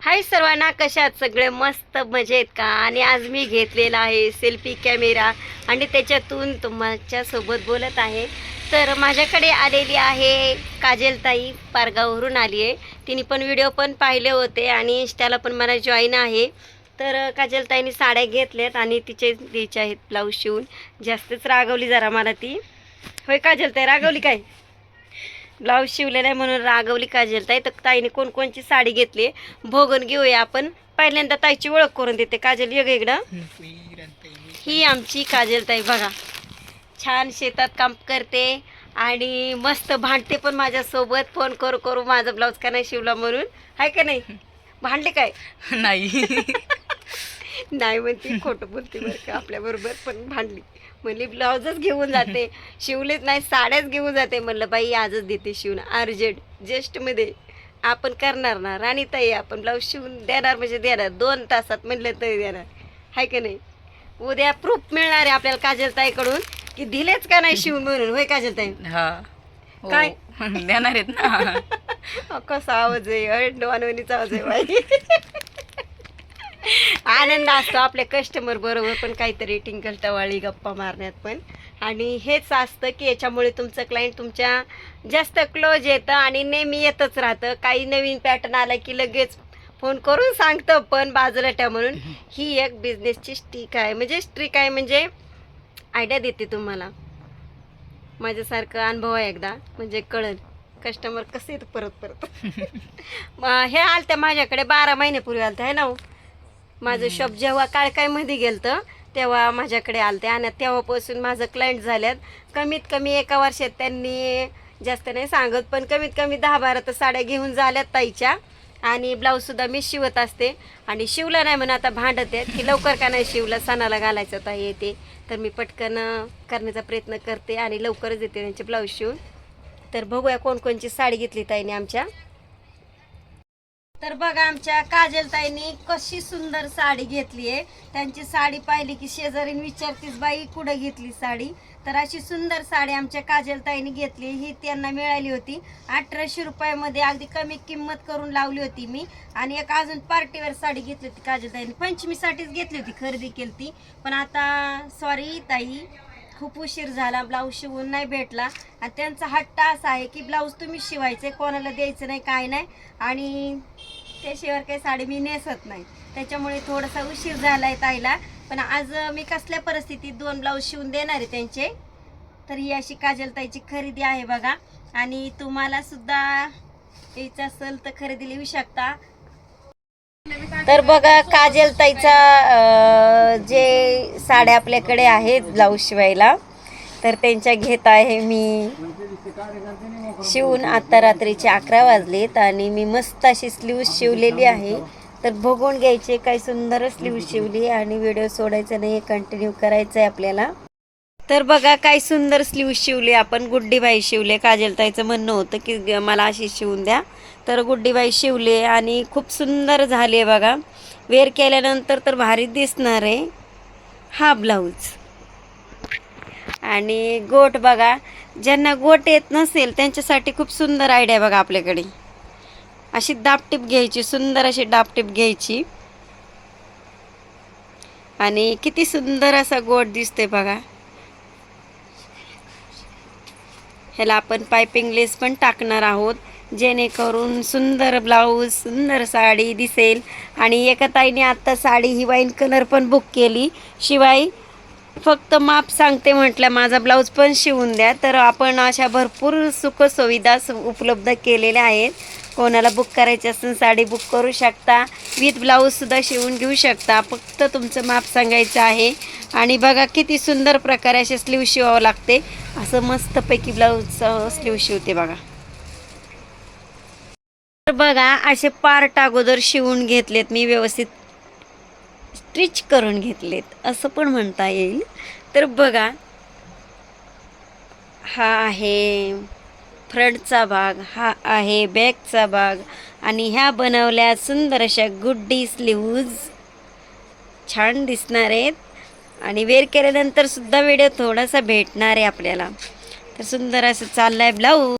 हाय सर्वांना कशात सगळे मस्त मजेत का? आणि आज मी घेतलेला आहे सेल्फी कॅमेरा आणि त्याच्यातून तुमच्यासोबत बोलत आहे. तर माझ्याकडे आलेली आहे काजलताई पारगाववरून आली आहे. तिने पण व्हिडिओ पण पाहिले होते आणि इंस्टाला पण मला जॉईन आहे. तर काजलताईने साड्या घेतल्यात आणि तिचे द्यायचे आहेत ब्लाऊज शिवून. जास्तच रागवली जरा मला ती. होय काजलताई रागवली काय? ब्लाऊज शिवलेला आहे म्हणून रागवली काजल ताई. तर ताईने कोणकोणची साडी घेतली भोगून घेऊया आपण. पहिल्यांदा ताईची ओळख करून देते काजल वेगळं इकडं. ही आमची काजल ताई बघा. छान शेतात काम करते आणि मस्त भांडते पण माझ्यासोबत. फोन करू करू माझा ब्लाऊज का नाही शिवला म्हणून. आहे का नाही? भांडले काय? नाही. नाही म्हणते खोटं बोलते बरं का आपल्याबरोबर पण भांडली. म्हणली ब्लाऊजच घेऊन जाते शिवलेच नाही साड्याच घेऊन जाते. म्हणलं बाई आजच देते शिवून अर्जंट जस्टमध्ये आपण करणार ना राणीताई आपण ब्लाऊज शिवून देणार म्हणजे देणार. दोन तासात म्हणलं तरी देणार. आहे का नाही? उद्या प्रूफ मिळणार आहे आपल्याला काजलताईकडून की दिलेच का नाही शिवून म्हणून? होय काजलताई? हा. काय? देणार आहेत ना. कसा आवाज आहे अडवानवणीचा आवाज आहे बाई. आनंद असतो आपल्या कस्टमर बरोबर पण काहीतरी टिंकल टवाळी गप्पा मारण्यात पण. आणि हेच असतं की याच्यामुळे तुमचं क्लायंट तुमच्या जास्त क्लोज येतं आणि नेहमी येतच राहतं. काही नवीन पॅटर्न आला की लगेच फोन करून सांगतं पण बाजूला ठेवा म्हणून. ही एक बिझनेसची स्टिक आहे. म्हणजे स्ट्रिक आहे म्हणजे आयडिया देते तुम्हाला. माझ्यासारखं अनुभव आहे एकदा. म्हणजे कळल. कस्टमर कसे येतं परत परत. हे आलत्या माझ्याकडे बारा महिन्यापूर्वी आलत्या आहे ना हो? माझं शॉप जेव्हा काळकायमध्ये गेलतं तेव्हा माझ्याकडे आलते आणि तेव्हापासून माझं क्लायंट झाल्यात. कमीत कमी एका वर्षात त्यांनी जास्त नाही सांगत पण कमीत कमी दहा बारा तर साड्या घेऊन झाल्यात ताईच्या. आणि ब्लाऊजसुद्धा मी शिवत असते. आणि शिवलं नाही म्हणून आता भांडत आहेत. की लवकर का नाही शिवलं? सणाला घालायचं ताई येते तर मी पटकन करण्याचा प्रयत्न करते आणि लवकरच देते त्यांचे ब्लाऊज शिवून. तर बघूया कोणकोणची साडी घेतली ताईने आमच्या. तर बघा आमच्या काजलताईनी कशी सुंदर साडी घेतली आहे. त्यांची साडी पाहिली की शेजारीन विचारतीस बाई कुठं घेतली साडी? तर अशी सुंदर साडी आमच्या काजलताईनी घेतली ही त्यांना मिळाली होती. अठराशे रुपयामध्ये अगदी कमी किंमत करून लावली होती मी. आणि एक अजून पार्टीवर साडी घेतली होती काजलताईनी. पंचमीसाठीच घेतली होती खरेदी केली ती पण आता सॉरी ताई खूप उशीर झाला ब्लाऊज शिवून नाही भेटला. आणि त्यांचा हट्ट असा आहे की ब्लाऊज तुम्ही शिवायचे कोणाला द्यायचं नाही काय नाही. आणि त्याशिवाय काही साडी मी नेसत नाही. त्याच्यामुळे थोडासा उशीर झाला आहे ताईला. पण आज मी कसल्या परिस्थितीत दोन ब्लाऊज शिवून देणार आहे त्यांचे? तर ही अशी काजलताईची खरेदी आहे बघा. आणि तुम्हाला सुद्धा यायचं असेल तर खरेदी लिहू शकता. तर बघा काजलताईचा ताईचा जे साड्या आपल्याकडे आहेत ब्लाऊज शिवायला तर त्यांच्या घेत आहे मी. शिवून आता रात्रीचे अकरा वाजलेत आणि मी मस्त अशी स्लीव शिवलेली आहे. तर बघून घ्यायचे काय सुंदर स्लीव शिवली आणि व्हिडिओ सोडायचा नाही कंटिन्यू करायचं आहे आपल्याला. तर बघा काय सुंदर स्लीव शिवले आपण. गुड्डीबाई शिवले काजलताईचं म्हणणं होतं की ग- मला अशी शिवून द्या. तर गुड्डीबाई शिवले आणि खूप सुंदर झाले बघा. वेअर केल्यानंतर तर भारी दिसणार आहे. हा ब्लाऊज. आणि गोट बघा ज्यांना गोट येत नसेल त्यांच्यासाठी खूप सुंदर आयडिया बघा आपल्याकडे. अशी दापटीप घ्यायची सुंदर अशी दापटीप घ्यायची. आणि किती सुंदर असा गोट दिसतोय बघा. ह्याला आपण पायपिंग लेस पण टाकणार आहोत जेणेकरून सुंदर ब्लाऊज सुंदर साडी दिसेल. आणि एका ताईने आत्ता साडी ही वाईन कलर पण बुक केली. शिवाय फक्त माप सांगते म्हटलं माझा ब्लाऊज पण शिवून द्या. तर आपण अशा भरपूर सुखसुविधा सु- उपलब्ध केलेल्या आहेत. कोणाला बुक करायची असेल साडी बुक करू शकता. विथ ब्लाऊजसुद्धा शिवून घेऊ शकता. फक्त तुमचं माप सांगायचं आहे. आणि बघा किती सुंदर प्रकारे असे स्लीव शिवावं लागते. असं मस्तपैकी ब्लाऊज स्लीव शिवते बघा. तर बघा असे पार्ट अगोदर शिवून घेतलेत मी व्यवस्थित. स्टिच करून घेतलेत असं पण म्हणता येईल. तर बघा हा आहे फ्रंटचा भाग हा आहे बॅकचा भाग आणि ह्या बनवल्या सुंदर अशा गुड्डी स्लीव्ज छान दिसणार आहेत. आणि वेअर केल्यानंतर सुद्धा व्हिडिओ थोडासा भेटणार आहे आपल्याला. तर सुंदर असं चाललं आहे ब्लाऊज